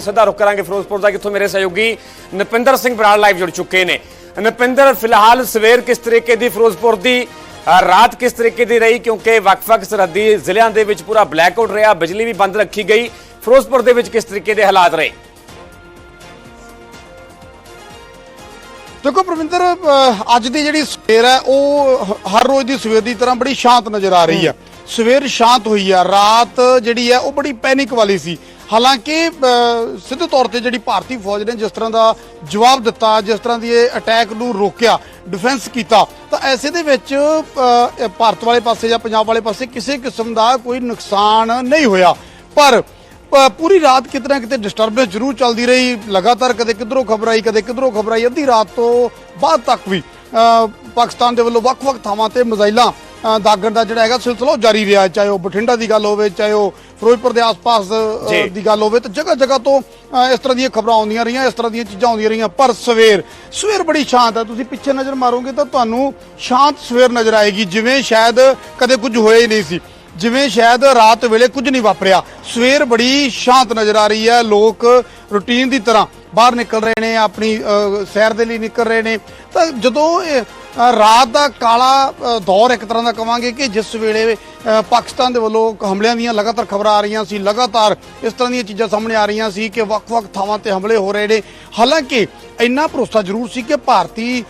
ਸਿੱਧਾ ਰੁਕ ਕਰਾਂਗੇ ਫਿਰੋਜ਼ਪੁਰ ਦਾ ਕਿੱਥੋਂ ਮੇਰੇ ਸਹਿਯੋਗੀ ਨਪਿੰਦਰ ਸਿੰਘ ਬਰਾੜ ਲਾਈਵ ਜੁੜ ਚੁੱਕੇ ਨੇ। ਨਪਿੰਦਰ ਫਿਲਹਾਲ ਸਵੇਰ ਕਿਸ ਤਰੀਕੇ ਦੀ ਫਿਰੋਜ਼ਪੁਰ ਦੀ ਅ, ਰਾਤ ਕਿਸ ਤਰੀਕੇ ਦੀ ਰਹੀ? ਕਿਉਂਕਿ ਵੱਖ-ਵੱਖ ਸਰਹੱਦੀ ਜ਼ਿਲ੍ਹਿਆਂ ਦੇ ਵਿੱਚ ਪੂਰਾ ਬਲੈਕਆਊਟ ਰਿਹਾ ਬਿਜਲੀ ਵੀ ਬੰਦ ਰੱਖੀ ਗਈ। ਫਿਰੋਜ਼ਪੁਰ ਦੇ ਵਿੱਚ ਕਿਸ ਤਰੀਕੇ ਦੇ ਹਾਲਾਤ ਰਹੇ? ਦੇਖੋ ਪ੍ਰਵਿੰਦਰ ਅਹ ਅੱਜ ਦੀ ਜਿਹੜੀ ਸਵੇਰ ਹੈ ਉਹ ਹ- ਹਰ ਰੋਜ਼ ਦੀ ਸਵੇਰ ਦੀ ਤਰ੍ਹਾਂ ਬੜੀ ਸ਼ਾਂਤ ਨਜ਼ਰ ਆ ਰਹੀ ਹੈ। ਸਵੇਰ ਸ਼ਾਂਤ ਹੋਈ ਹੈ ਰਾਤ ਜਿਹੜੀ ਹੈ ਉਹ ਬੜੀ ਪੈਨਿਕ ਵਾਲੀ ਸੀ। ਹਾਲਾਂਕਿ ਸਿੱਧੇ ਤੌਰ ਤੇ ਜਿਹੜੀ ਭਾਰਤੀ ਫੌਜ ਨੇ ਜਿਸ ਤਰ੍ਹਾਂ ਦਾ ਜਵਾਬ ਦਿੱਤਾ, ਜਿਸ ਤਰ੍ਹਾਂ ਦੀ ਇਹ ਅਟੈਕ ਨੂੰ ਰੋਕਿਆ ਡਿਫੈਂਸ ਕੀਤਾ, ਤਾਂ ਐਸੇ ਦੇ ਵਿੱਚ ਭਾਰਤ ਵਾਲੇ ਪਾਸੇ ਜਾਂ ਪੰਜਾਬ ਵਾਲੇ ਪਾਸੇ ਕਿਸੇ ਕਿਸਮ ਦਾ ਕੋਈ ਨੁਕਸਾਨ ਨਹੀਂ ਹੋਇਆ। ਪਰ ਪੂਰੀ ਰਾਤ ਕਿਤੇ ਨਾ ਕਿਤੇ ਡਿਸਟਰਬੈਂਸ ਜ਼ਰੂਰ ਚੱਲਦੀ ਰਹੀ, ਲਗਾਤਾਰ ਕਦੇ ਕਿਧਰੋਂ ਖਬਰ ਆਈ, ਕਦੇ ਕਿਧਰੋਂ ਖਬਰ ਆਈ, ਅੱਧੀ ਰਾਤ ਤੋਂ ਬਾਅਦ ਤੱਕ ਵੀ ਪਾਕਿਸਤਾਨ ਦੇ ਵੱਲੋਂ ਵੱਖ-ਵੱਖ ਥਾਵਾਂ ਤੇ ਮਿਜ਼ਾਈਲਾਂ ਦਾਗਣ ਦਾ ਜਿਹੜਾ ਹੈਗਾ ਸਿਲਸਿਲਾ ਉਹ ਜਾਰੀ ਰਿਹਾ ਚਾਹੇ ਉਹ ਬਠਿੰਡਾ ਦੀ ਗੱਲ ਹੋਵੇ ਚਾਹੇ ਉਹ ਫਿਰੋਜ਼ਪੁਰ ਦੇ ਆਸ-ਪਾਸ। ਦੀ ਗੱਲ ਹੋਵੇ ਤਾਂ ਜਗ੍ਹਾ ਜਗ੍ਹਾ ਤੋਂ ਇਸ ਤਰ੍ਹਾਂ ਦੀਆਂ ਖਬਰਾਂ ਆਉਂਦੀਆਂ ਰਹੀਆਂ ਇਸ ਤਰ੍ਹਾਂ ਦੀਆਂ ਚੀਜ਼ਾਂ ਆਉਂਦੀਆਂ ਰਹੀਆਂ। ਪਰ ਸਵੇਰ ਸਵੇਰ ਬੜੀ ਸ਼ਾਂਤ ਹੈ। ਤੁਸੀਂ ਪਿੱਛੇ ਨਜ਼ਰ ਮਾਰੋਗੇ ਤਾਂ ਤੁਹਾਨੂੰ ਸ਼ਾਂਤ ਸਵੇਰ ਨਜ਼ਰ ਆਏਗੀ ਜਿਵੇਂ ਸ਼ਾਇਦ ਕਦੇ ਕੁਝ ਹੋਇਆ ਹੀ ਨਹੀਂ ਸੀ। ਜਿਵੇਂ ਸ਼ਾਇਦ ਰਾਤ ਵੇਲੇ ਕੁਝ ਨਹੀਂ ਵਾਪਰਿਆ। ਸਵੇਰ ਬੜੀ ਸ਼ਾਂਤ ਨਜ਼ਰ ਆ ਰਹੀ ਹੈ। ਲੋਕ ਰੁਟੀਨ ਦੀ ਤਰ੍ਹਾਂ ਬਾਹਰ ਨਿਕਲ ਰਹੇ ਨੇ ਆਪਣੀ ਸੈਰ ਦੇ ਲਈ ਨਿਕਲ ਰਹੇ ਨੇ। ਤਾਂ ਜਦੋਂ ਰਾਤ ਦਾ ਕਾਲਾ ਦੌਰ ਇੱਕ ਤਰ੍ਹਾਂ ਦਾ ਕਵਾਂਗੇ ਕਿ ਜਿਸ ਵੇਲੇ ਪਾਕਿਸਤਾਨ ਦੇ ਵੱਲੋਂ ਹਮਲਿਆਂ ਦੀਆਂ ਲਗਾਤਾਰ ਖਬਰਾਂ ਆ ਰਹੀਆਂ ਸੀ, ਲਗਾਤਾਰ ਇਸ ਤਰ੍ਹਾਂ ਦੀਆਂ ਚੀਜ਼ਾਂ ਸਾਹਮਣੇ ਆ ਰਹੀਆਂ ਸੀ ਕਿ ਵੱਖ-ਵੱਖ ਥਾਵਾਂ ਤੇ ਹਮਲੇ ਹੋ ਰਹੇ ਨੇ। ਹਾਲਾਂਕਿ ਇੰਨਾ ਭਰੋਸਾ ਜ਼ਰੂਰ ਸੀ ਕਿ ਭਾਰਤੀ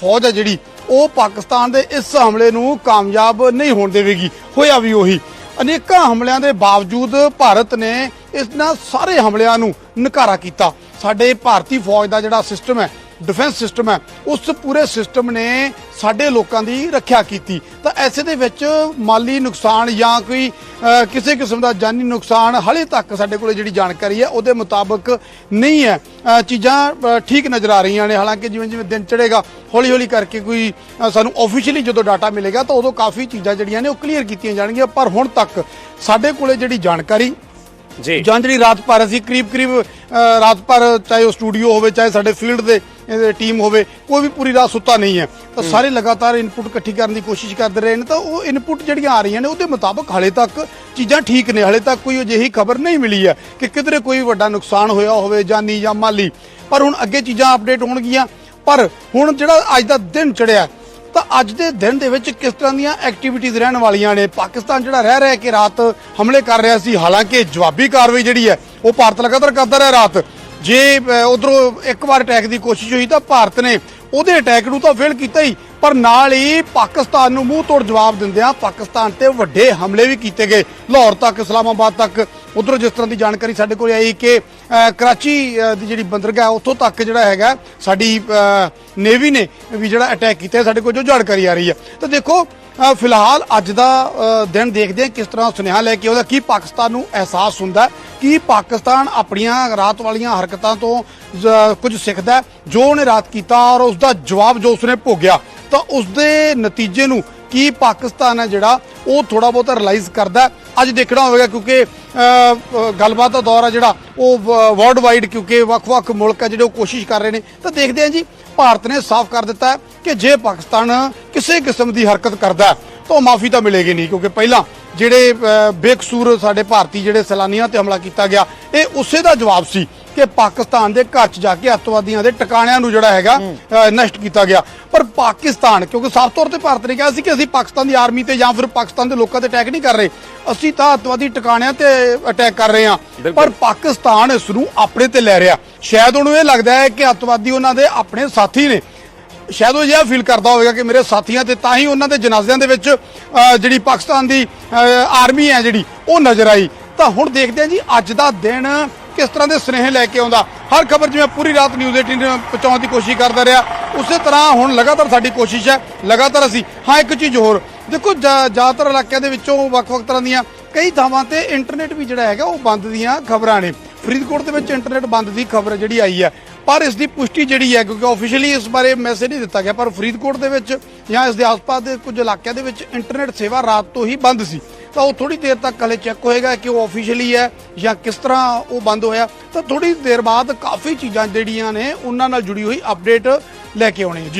ਫੌਜ ਹੈ ਜਿਹੜੀ, ਉਹ ਪਾਕਿਸਤਾਨ ਦੇ ਇਸ ਹਮਲੇ ਨੂੰ ਕਾਮਯਾਬ ਨਹੀਂ ਹੋਣ ਦੇਵੇਗੀ। ਹੋਇਆ ਵੀ ਉਹੀ। ਅਨੇਕਾਂ ਹਮਲਿਆਂ ਦੇ ਬਾਵਜੂਦ ਭਾਰਤ ਨੇ ਇਹਨਾਂ ਸਾਰੇ ਹਮਲਿਆਂ ਨੂੰ ਨਕਾਰਾ ਕੀਤਾ। ਸਾਡੇ ਭਾਰਤੀ ਫੌਜ ਦਾ ਜਿਹੜਾ ਸਿਸਟਮ ਹੈ ਡਿਫੈਂਸ ਸਿਸਟਮ ਹੈ। ਉਸ ਪੂਰੇ ਸਿਸਟਮ ਨੇ ਸਾਡੇ ਲੋਕਾਂ ਦੀ ਰੱਖਿਆ ਕੀਤੀ। ਤਾਂ ਐਸੇ ਦੇ ਵਿੱਚ ਮਾਲੀ ਨੁਕਸਾਨ ਜਾਂ ਕੋਈ ਕਿਸੇ ਕਿਸਮ ਦਾ ਜਾਨੀ ਨੁਕਸਾਨ ਹਲੇ ਤੱਕ ਸਾਡੇ ਕੋਲੇ ਜਿਹੜੀ ਜਾਣਕਾਰੀ ਹੈ ਉਹਦੇ ਮੁਤਾਬਕ ਨਹੀਂ ਹੈ। ਚੀਜ਼ਾਂ ਠੀਕ ਨਜ਼ਰ ਆ ਰਹੀਆਂ ਨੇ। ਹਾਲਾਂਕਿ ਜਿਵੇਂ ਜਿਵੇਂ ਦਿਨ ਚੜ੍ਹੇਗਾ ਹੌਲੀ ਹੌਲੀ ਕਰਕੇ ਕੋਈ ਸਾਨੂੰ ਆਫੀਸ਼ੀਅਲੀ ਜਦੋਂ ਡਾਟਾ ਮਿਲੇਗਾ ਤਾਂ ਉਦੋਂ ਕਾਫੀ ਚੀਜ਼ਾਂ ਜਿਹੜੀਆਂ ਨੇ ਉਹ ਕਲੀਅਰ ਕੀਤੀਆਂ ਜਾਣਗੀਆਂ। ਪਰ ਹੁਣ ਤੱਕ ਸਾਡੇ ਕੋਲੇ ਜਿਹੜੀ ਜਾਣਕਾਰੀ ਜੀ। ਜਾਂ ਜਿਹੜੀ ਰਾਤ ਭਰ ਅਸੀਂ ਕਰੀਬ ਕਰੀਬ ਰਾਤ ਭਰ ਚਾਹੇ ਉਹ ਸਟੂਡੀਓ ਹੋਵੇ ਚਾਹੇ ਸਾਡੇ ਫੀਲਡ ਦੇ ਟੀਮ ਹੋਵੇ ਕੋਈ ਵੀ ਪੂਰੀ ਰਾਤ ਸੁੱਤਾ ਨਹੀਂ ਹੈ। ਤਾਂ ਸਾਰੇ ਲਗਾਤਾਰ ਇਨਪੁਟ ਇਕੱਠੀ ਕਰਨ ਦੀ ਕੋਸ਼ਿਸ਼ ਕਰਦੇ ਰਹੇ ਨੇ ਤਾਂ ਉਹ ਇਨਪੁਟ ਜਿਹੜੀਆਂ ਆ ਰਹੀਆਂ ਨੇ ਉਹਦੇ ਮੁਤਾਬਕ ਹਲੇ ਤੱਕ ਚੀਜ਼ਾਂ ਠੀਕ ਨੇ। ਹਲੇ ਤੱਕ ਕੋਈ ਅਜਿਹੀ ਖਬਰ ਨਹੀਂ ਮਿਲੀ ਹੈ ਕਿ ਕਿਧਰੇ ਕੋਈ ਵੱਡਾ ਨੁਕਸਾਨ ਹੋਇਆ ਹੋਵੇ ਜਾਨੀ ਜਾਂ ਮਾਲੀ। ਪਰ ਹੁਣ ਅੱਗੇ ਚੀਜ਼ਾਂ ਅਪਡੇਟ ਹੋਣਗੀਆਂ। ਪਰ ਹੁਣ ਜਿਹੜਾ ਅੱਜ ਦਾ ਦਿਨ ਚੜਿਆ ਤਾਂ ਅੱਜ ਦੇ ਦਿਨ ਦੇ ਵਿੱਚ ਕਿਸ ਤਰ੍ਹਾਂ ਦੀਆਂ ਐਕਟੀਵਿਟੀਜ਼ ਰਹਿਣ ਵਾਲੀਆਂ ਨੇ? ਪਾਕਿਸਤਾਨ ਜਿਹੜਾ ਰਹਿ ਰਿਹਾ ਕਿ ਰਾਤ ਹਮਲੇ ਕਰ ਰਿਹਾ ਸੀ ਹਾਲਾਂਕਿ ਜਵਾਬੀ ਕਾਰਵਾਈ ਜਿਹੜੀ ਹੈ ਉਹ ਭਾਰਤ ਲਗਾਤਾਰ ਕਰਦਾ ਰਿਹਾ ਰਾਤ। ਜੇ ਉਧਰੋਂ ਇੱਕ ਵਾਰ ਅਟੈਕ ਦੀ ਕੋਸ਼ਿਸ਼ ਹੋਈ ਤਾਂ ਭਾਰਤ ਨੇ ਉਹਦੇ ਅਟੈਕ ਨੂੰ ਤਾਂ ਫੇਲ ਕੀਤਾ ਹੀ, ਪਰ ਨਾਲ ਹੀ ਪਾਕਿਸਤਾਨ ਨੂੰ ਮੂੰਹ ਤੋੜ ਜਵਾਬ ਦਿੰਦਿਆਂ ਪਾਕਿਸਤਾਨ ਤੇ ਵੱਡੇ ਹਮਲੇ ਵੀ ਕੀਤੇ ਗਏ। ਲਾਹੌਰ ਤੱਕ, ਇਸਲਾਮਾਬਾਦ ਤੱਕ, ਉਧਰੋਂ ਜਿਸ ਤਰ੍ਹਾਂ ਦੀ ਜਾਣਕਾਰੀ ਸਾਡੇ ਕੋਲ ਆਈ ਕਿ ਕਰਾਚੀ ਦੀ ਜਿਹੜੀ ਬੰਦਰਗਾਹ, ਉੱਥੋਂ ਤੱਕ ਜਿਹੜਾ ਹੈਗਾ, ਸਾਡੀ ਨੇਵੀ ਨੇ ਵੀ ਜਿਹੜਾ ਅਟੈਕ ਕੀਤਾ ਸਾਡੇ ਕੋਲ ਜੋ ਜਾਣਕਾਰੀ ਆ ਰਹੀ ਹੈ। ਤਾਂ ਦੇਖੋ ਫਿਲਹਾਲ ਅੱਜ ਦਾ ਦਿਨ ਦੇਖਦੇ ਹਾਂ ਕਿਸ ਤਰ੍ਹਾਂ ਸੁਨੇਹਾ ਲੈ ਕੇ ਉਹਦਾ ਕੀ ਪਾਕਿਸਤਾਨ ਨੂੰ ਅਹਿਸਾਸ ਹੁੰਦਾ ਕਿ ਪਾਕਿਸਤਾਨ ਆਪਣੀਆਂ ਰਾਤ ਵਾਲੀਆਂ ਹਰਕਤਾਂ ਤੋਂ ਕੁਝ ਸਿੱਖਦਾ ਜੋ ਉਹਨੇ ਰਾਤ ਕੀਤਾ ਔਰ ਉਸ ਦਾ ਜਵਾਬ ਜੋ ਉਸਨੇ ਭੋਗਿਆ, ਤਾਂ ਉਸ ਦੇ ਨਤੀਜੇ ਨੂੰ ਕੀ ਪਾਕਿਸਤਾਨ ਹੈ ਜਿਹੜਾ ਉਹ ਥੋੜਾ ਬਹੁਤਾ ਰਿਲਾਈਜ਼ ਕਰਦਾ ਅੱਜ ਦੇਖਣਾ ਹੋਵੇਗਾ ਕਿਉਂਕਿ ਗੱਲਬਾਤ ਦਾ ਦੌਰ ਹੈ ਜਿਹੜਾ, ਉਹ ਵਰਲਡ ਵਾਈਡ ਕਿਉਂਕਿ ਵੱਖ-ਵੱਖ ਮੁਲਕ ਹੈ ਜਿਹੜੇ ਉਹ ਕੋਸ਼ਿਸ਼ ਕਰ ਰਹੇ ਨੇ। ਤਾਂ ਦੇਖਦੇ ਹਾਂ ਜੀ, ਭਾਰਤ ਨੇ ਸਾਫ਼ ਕਰ ਦਿੱਤਾ ਕਿ ਜੇ ਪਾਕਿਸਤਾਨ ਕਿਸੇ ਕਿਸਮ ਦੀ ਹਰਕਤ ਕਰਦਾ ਤਾਂ ਉਹ ਮਾਫੀ ਤਾਂ ਮਿਲੇਗੀ ਨਹੀਂ, ਕਿਉਂਕਿ ਪਹਿਲਾਂ ਜਿਹੜੇ ਬੇਕਸੂਰ ਸਾਡੇ ਭਾਰਤੀ ਜਿਹੜੇ ਸੈਲਾਨੀਆਂ ਤੇ ਹਮਲਾ ਕੀਤਾ ਗਿਆ ਇਹ ਉਸੇ ਦਾ ਜਵਾਬ ਸੀ ਕਿ ਪਾਕਿਸਤਾਨ ਦੇ ਘਰ 'ਚ ਜਾ ਕੇ ਅੱਤਵਾਦੀਆਂ ਦੇ ਟਿਕਾਣਿਆਂ ਨੂੰ ਜਿਹੜਾ ਹੈਗਾ ਨਸ਼ਟ ਕੀਤਾ ਗਿਆ। ਪਰ ਪਾਕਿਸਤਾਨ ਕਿਉਂਕਿ ਸਾਫ਼ ਤੌਰ ਤੇ ਭਾਰਤ ਨੇ ਕਿਹਾ ਸੀ ਕਿ ਅਸੀਂ ਪਾਕਿਸਤਾਨ ਦੀ ਆਰਮੀ ਤੇ ਜਾਂ ਫਿਰ ਪਾਕਿਸਤਾਨ ਦੇ ਲੋਕਾਂ ਤੇ ਅਟੈਕ ਨਹੀਂ ਕਰ ਰਹੇ ਅਸੀਂ ਤਾਂ ਅੱਤਵਾਦੀ ਟਿਕਾਣਿਆਂ ਤੇ ਅਟੈਕ ਕਰ ਰਹੇ ਹਾਂ। ਪਰ ਪਾਕਿਸਤਾਨ ਇਸ ਨੂੰ ਆਪਣੇ ਤੇ ਲੈ ਰਿਹਾ। ਸ਼ਾਇਦ ਉਹਨੂੰ ਇਹ ਲੱਗਦਾ ਹੈ ਕਿ ਅੱਤਵਾਦੀ ਉਹਨਾਂ ਦੇ ਆਪਣੇ ਸਾਥੀ ਨੇ। ਸ਼ਾਇਦ ਉਹ ਇਹ ਫੀਲ ਕਰਦਾ ਹੋਵੇਗਾ ਕਿ ਮੇਰੇ ਸਾਥੀਆਂ ਤੇ ਤਾਂ ਹੀ ਉਹਨਾਂ ਦੇ ਜਨਾਜ਼ਿਆਂ ਦੇ ਵਿੱਚ ਜਿਹੜੀ ਪਾਕਿਸਤਾਨ ਦੀ ਆਰਮੀ ਹੈ ਜਿਹੜੀ, ਉਹ ਨਜ਼ਰ ਆਈ। ਤਾਂ ਹੁਣ ਦੇਖਦੇ ਹਾਂ ਜੀ, ਅੱਜ ਦਾ ਦਿਨ ਕਿਸ ਤਰ੍ਹਾਂ ਦੇ ਸੁਨੇਹੇ ਲੈ ਕੇ ਆਉਂਦਾ। ਹਰ ਖਬਰ ਜਿਵੇਂ ਪੂਰੀ ਰਾਤ ਨਿਊਜ਼ 18 ਪਹੁੰਚਾਉਣ ਦੀ ਕੋਸ਼ਿਸ਼ ਕਰਦਾ ਰਿਹਾ। ਉਸੇ ਤਰ੍ਹਾਂ ਹੁਣ ਲਗਾਤਾਰ ਸਾਡੀ ਕੋਸ਼ਿਸ਼ ਹੈ, ਲਗਾਤਾਰ ਅਸੀਂ, ਹਾਂ, ਇੱਕ ਚੀਜ਼ ਹੋਰ। ਦੇਖੋ ਜ਼ਿਆ- ਜ਼ਿਆਦਾਤਰ ਇਲਾਕਿਆਂ ਦੇ ਵਿੱਚੋਂ ਵੱਖ-ਵੱਖ ਤਰ੍ਹਾਂ ਦੀਆਂ ਕਈ ਥਾਵਾਂ ਤੇ ਇੰਟਰਨੈਟ ਵੀ ਜਿਹੜਾ ਹੈਗਾ, ਉਹ ਬੰਦ ਦੀਆਂ ਖਬਰਾਂ ਨੇ। ਫਰੀਦਕੋਟ ਦੇ ਵਿੱਚ ਇੰਟਰਨੈਟ ਬੰਦ ਦੀ ਖਬਰ ਜਿਹੜੀ ਆਈ ਹੈ ਪਰ ਇਸ ਦੀ ਪੁਸ਼ਟੀ ਜਿਹੜੀ ਹੈ, ਕਿਉਂਕਿ ਆਫੀਸ਼ੀਅਲੀ ਇਸ ਬਾਰੇ ਮੈਸੇਜ ਨਹੀਂ ਦਿੱਤਾ ਗਿਆ, ਪਰ ਫਰੀਦਕੋਟ ਦੇ ਵਿੱਚ ਜਾਂ ਇਸ ਦੇ ਆਸ-ਪਾਸ ਦੇ ਕੁਝ ਇਲਾਕਿਆਂ ਦੇ ਵਿੱਚ ਇੰਟਰਨੈਟ ਸੇਵਾ ਰਾਤ ਤੋਂ ਹੀ ਬੰਦ ਸੀ। ਤਾਂ ਉਹ ਥੋੜੀ ਦੇਰ ਤੱਕ ਹਲੇ ਚੈੱਕ ਹੋਏਗਾ ਕਿ ਉਹ ਆਫੀਸ਼ੀਅਲੀ ਹੈ ਜਾਂ ਕਿਸ ਤਰ੍ਹਾਂ ਉਹ ਬੰਦ ਹੋਇਆ। ਤਾਂ ਥੋੜੀ ਦੇਰ ਬਾਅਦ ਕਾਫੀ ਚੀਜ਼ਾਂ ਜਿਹੜੀਆਂ ਨੇ, ਉਹਨਾਂ ਨਾਲ ਜੁੜੀ ਹੋਈ ਅਪਡੇਟ ਲੈ ਕੇ ਆਉਣੀ ਹੈ। ਜੀ।